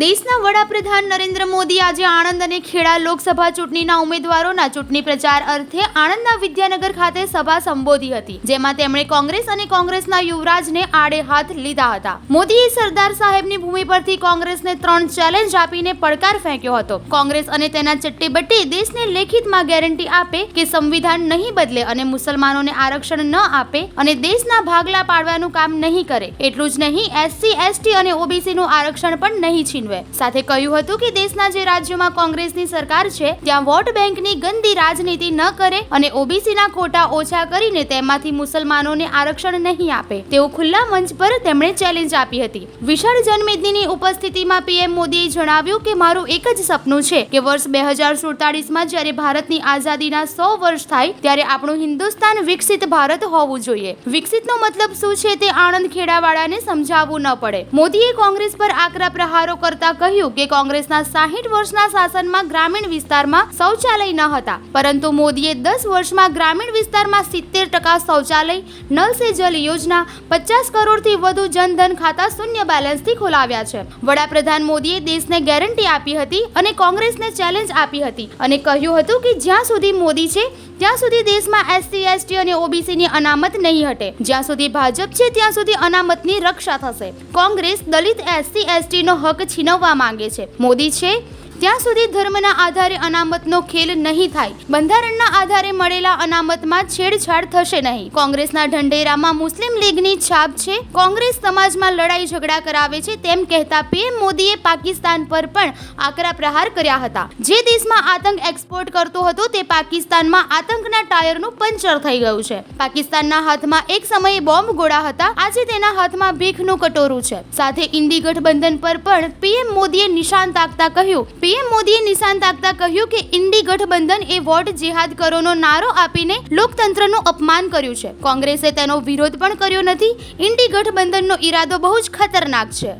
દેશના વડાપ્રધાન નરેન્દ્ર મોદી આજે આણંદ અને ખેડા લોકસભા ચૂંટણીના ઉમેદવારોના ચૂંટણી પ્રચાર અર્થે આણંદના વિદ્યાનગર ખાતે સભા સંબોધી હતી, જેમાં તેમણે કોંગ્રેસ અને કોંગ્રેસના યુવરાજને આડે હાથ લીધા હતા. મોદીએ સરદાર સાહેબની ભૂમિ પરથી કોંગ્રેસને ત્રણ ચેલેન્જ આપીને પડકાર ફેંક્યો હતો. કોંગ્રેસ અને તેના ચટ્ટીબટ્ટી દેશને લેખિતમાં ગેરંટી આપે કે સંવિધાન નહીં બદલે અને મુસલમાનોને આરક્ષણ ન આપે અને દેશના ભાગલા પાડવાનું કામ નહીં કરે. એટલું જ નહીં, એસસી, એસટી અને ઓબીસીનું આરક્ષણ પણ નહીં છીનવે સાથે કહ્યું હતું કે દેશના જે રાજ્યોમાં કોંગ્રેસની સરકાર છે, ત્યાં વોટ બેંકની ગંદી રાજનીતિ ન કરે અને ઓબીસીના કોટા ઓછા કરીને તેમાંથી મુસલમાનોને આરક્ષણ નહીં આપે. તેવું ખુલ્લા મંચ પર તેમણે ચેલેન્જ આપી હતી. વિશાળ જનમેદનીની ઉપસ્થિતિમાં પીએમ મોદીએ જણાવ્યું કે, મારું એક જ સપનું છે કે વર્ષ બે હજાર સુડતાલીસમાં જ્યારે ભારતની આઝાદીના સો વર્ષ થાય, ત્યારે આપણું હિન્દુસ્તાન વિકસિત ભારત હોવું જોઈએ. વિકસિતનો મતલબ શું છે તે આણંદ ખેડાવાળાને સમજાવવું ન પડે. મોદીએ કોંગ્રેસ પર આકરા પ્રહારો કરતા કહ્યું કે કોંગ્રેસના સાહીઠ વર્ષના શાસનમાં ગ્રામીણ વિસ્તારમાં શૌચાલય ન હતા. પરંતુ મોદીએ દસ વર્ષમાં ગ્રામીણ વિસ્તારમાં સિત્તેર ટકા શૌચાલય નલ સે જલ યોજના, પચાસ કરોડથી વધુ જનધન ખાતા શૂન્ય બેલેન્સથી ખોલાવ્યા છે. વડાપ્રધાન મોદીએ દેશને ગેરંટી આપી હતી અને કોંગ્રેસને ચેલેન્જ આપી હતી અને કહ્યું હતું કે જ્યાં સુધી મોદી છે, ત્યાં સુધી દેશમાં એસસી એસટી અને ઓબીસીની અનામત નહીં હટે. જ્યાં સુધી ભાજપ છે, ત્યાં સુધી અનામતની રક્ષા થશે. કોંગ્રેસ દલિત એસસી એસટીનો હક છીનવવા માંગે છે. મોદી છે ત્યાં સુધી ધર્મના આધારે અનામતનો ખેલ નહીં થાય, બંધારણના આધારે મળેલા અનામતમાં છેડછાડ થશે નહીં. કોંગ્રેસના ઢંઢેરામાં મુસ્લિમ લીગની છાપ છે. કોંગ્રેસ સમાજમાં લડાઈ ઝઘડા કરાવે છે તેમ કહેતા પીએમ મોદીએ પાકિસ્તાન પર પણ આકરા પ્રહાર કર્યા હતા. જે દેશમાં આતંક એક્સપોર્ટ કરતો હતો તે પાકિસ્તાનમાં આતંકના ટાયરનું પંચર થઈ ગયું છે. પાકિસ્તાનના હાથમાં એક સમયે બોમ્બ ગોળા હતા. આજે તેના હાથમાં ભીખનું કટોરું છે. સાથે ઇન્ડી ગઠબંધન પર પણ પીએમ મોદીએ નિશાન તાકતા કહ્યું પીએમ મોદીએ નિશાન તાકતા કહ્યું કે ઇન્ડી ગઠબંધન એ વોટ જેહાદ કરોનો નારો આપીને લોકતંત્રનું અપમાન કર્યું છે. કોંગ્રેસે તેનો વિરોધ પણ કર્યો નથી. ઇન્ડી ગઠબંધનનો ઈરાદો બહુ જ ખતરનાક છે.